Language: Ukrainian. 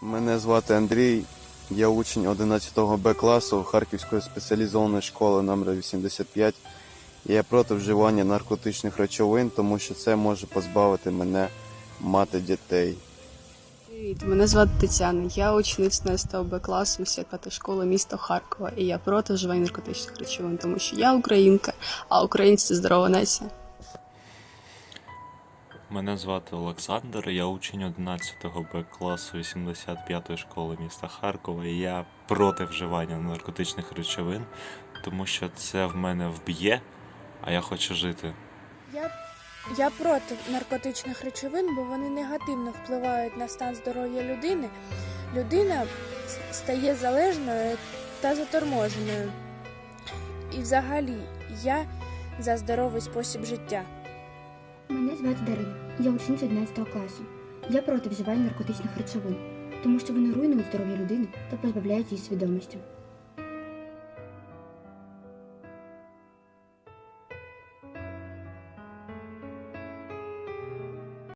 Мене звати Андрій, я учень 11 Б класу Харківської спеціалізованої школи номер 85. Я проти вживання наркотичних речовин, тому що це може позбавити мене мати дітей. Привіт, мене звати Тетяна. Я учениця 11 Б класу 85 школи міста Харкова. І я проти вживання наркотичних речовин, тому що я українка, а українці здорова нація. Мене звати Олександр, я учень 11 Б класу 85-ї школи міста Харкова. І я проти вживання наркотичних речовин, тому що це в мене вб'є, а я хочу жити. Я, я проти наркотичних речовин, бо вони негативно впливають на стан здоров'я людини. Людина стає залежною та заторможеною. І взагалі я за здоровий спосіб життя. Мене звати Дарина. Я учениця 11 класу. Я проти вживання наркотичних речовин, тому що вони руйнують здоров'я людини та позбавляють її свідомості.